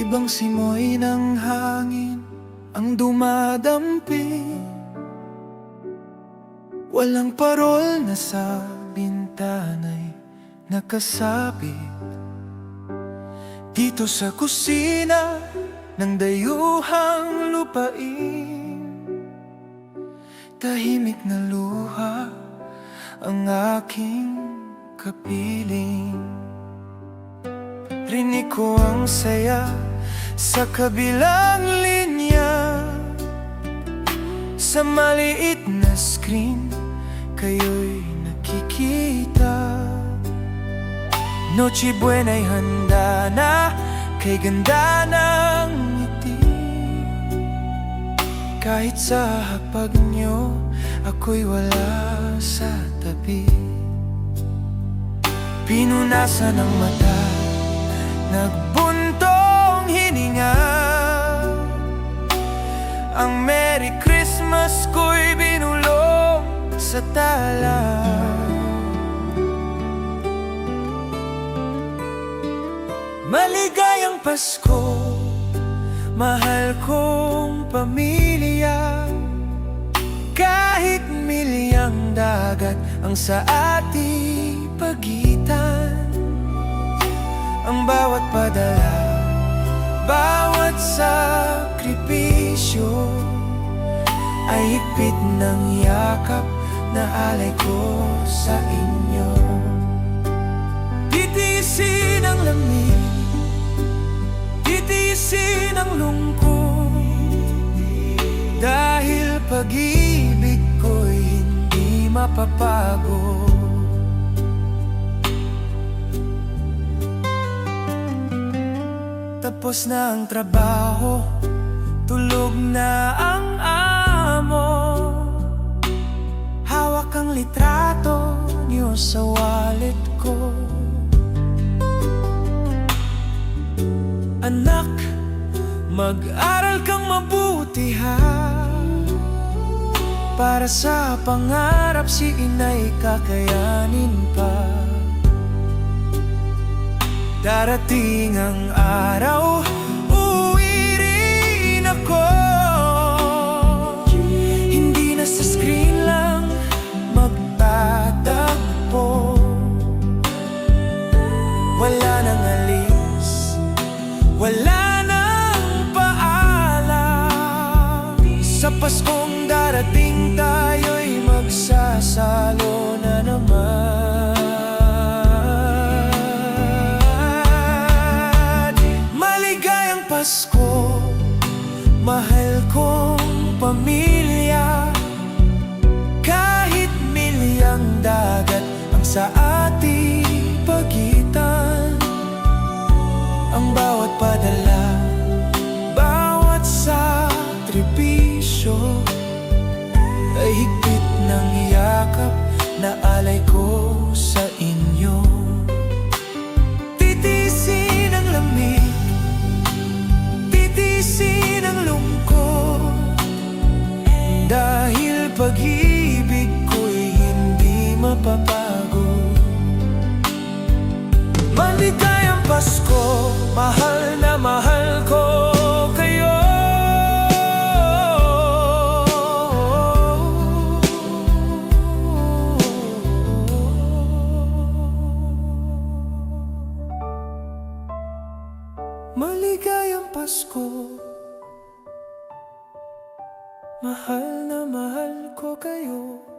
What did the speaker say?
Ibang simoy ng hangin ang dumadampi. Walang parol na sa bintana'y nakasabit Dito sa kusina ng dayuhang lupain Tahimik na luha ang aking kapiling. Rinig ko ang saya sa kabilang linya Sa maliit na screen, kayo'y nakikita. Noche Buena'y handa na kay ganda ng ngiti. Kahit sa hapag nyo, ako'y wala sa tabi. Pinunasan ng mata Nagbuntong Ang Merry Christmas ko'y binulong sa tala. Maligayang Pasko Mahal kong pamilya. Kahit milyang dagat ang sa ating pagitan ang bawat padala Bawat sakripisyo higpit ng yakap na alay ko sa inyo. Titiisin ang lamig Titiisin ang lungkot. Dahil pag-ibig ko'y hindi mapapagod Tapos na ang trabaho. Tulog na ang litrato niyo sa wallet ko. Anak, mag-aral kang mabuti ha? Para sa pangarap si inay kakayanin pa. Darating ang araw, Wala nang alis, wala nang paalam. Sa Paskong darating tayo'y magsasalo na naman. Maligayang Pasko Mahal kong pamilya. Kahit milyang dagat ang sa ko sa inyo. Titisin ang lamig. Titisin ang lungkot. Dahil pag-ibig ko'y hindi mapapago. Maligayang Pasko Mahal Maligayang Pasko. Mahal na mahal ko kayo